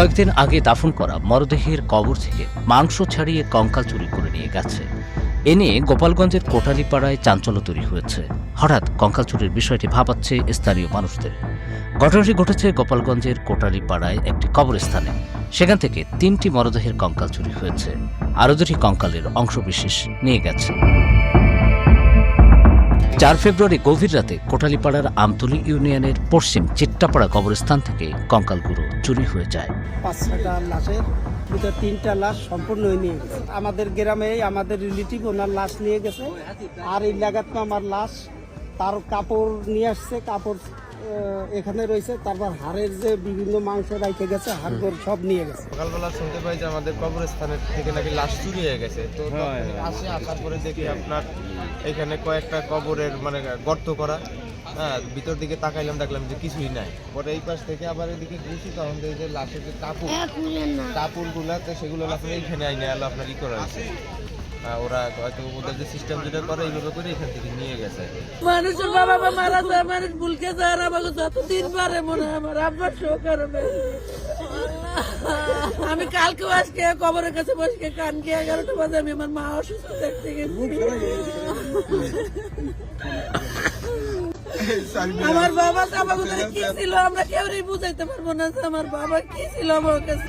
কয়েকদিন আগে দাফন করা মরদেহের কবর থেকে মাংস ছাড়িয়ে কঙ্কাল চুরি করে নিয়ে গেছে। এ নিয়ে গোপালগঞ্জের কোটালীপাড়ায় চাঞ্চল্য তৈরি হয়েছে। হঠাৎ কঙ্কাল চুরির বিষয়টি ভাবাচ্ছে স্থানীয় মানুষদের। ঘটনাটি ঘটেছে গোপালগঞ্জের কোটালীপাড়ায় একটি কবরস্থানে। সেখান থেকে তিনটি মরদেহের কঙ্কাল চুরি হয়েছে। আরও দুটি কঙ্কালের অংশবিশেষ নিয়ে গেছে। চার ফেব্রুয়ারি গভীর রাতে কোটালীপাড়ার আমতলি ইউনিয়নের পশ্চিম চিট্টাপাড়া কবরস্থান থেকে কঙ্কালগুলো চুরি হয়ে যায়। পাঁচ ছয়টা লাশের ভিতরে তিনটা লাশ সম্পূর্ণ নিয়ে গেছে। আমাদের গ্রামে আমাদের রিলেটিভ ওনার লাশ নিয়ে গেছে। আর এই লাগাত আমার লাশ তার কাপড় নিয়ে আসছে, কাপড় এখানে রয়েছে তারপর হাড়ের যে বিভিন্ন মাংস রাইতে গেছে হাড়গোড় সব নিয়ে গেছে। সকালবেলা শুনতে পাই যে আমাদের কবরস্থানের থেকে নাকি লাশ চুরি হয়ে গেছে। তো আসে আসার পরে দেখি আপনার এখানে কয়েকটা কবরের মানে গর্ত করা। হ্যাঁ ভিতর দিকে তাকাইলাম দেখলাম যে কিছুই নাই। পরে এই পাশ থেকে আবার এদিকে ঘুষি তখন দেখি যে লাশের যে কাপড় কাপড়গুলা তো সেগুলো আপনার এইখানে আইনে আলো আপনার ই করা হয়েছে। আহ, ওরা হয়তো ওদের যে সিস্টেম যেটা করে, এইভাবে করে এখান থেকে নিয়ে গেছে। মানুষের বাবা মারা যায়, মানুষ ভুলকে যায় আর আমাকে যতদিন পারে মনে হয় আমার আব্বার শোক আর আমি কালকে আজকে কবরের কাছে বসে কান গিয়ে এগারোটা বাজে, আমি আমার মা অসুস্থ দেখতে গেছি। আমার বাবা আমাকে কি ছিল? আমরা কেউই বুঝাইতে পারব না আমার বাবা কি ছিল আমার কাছে?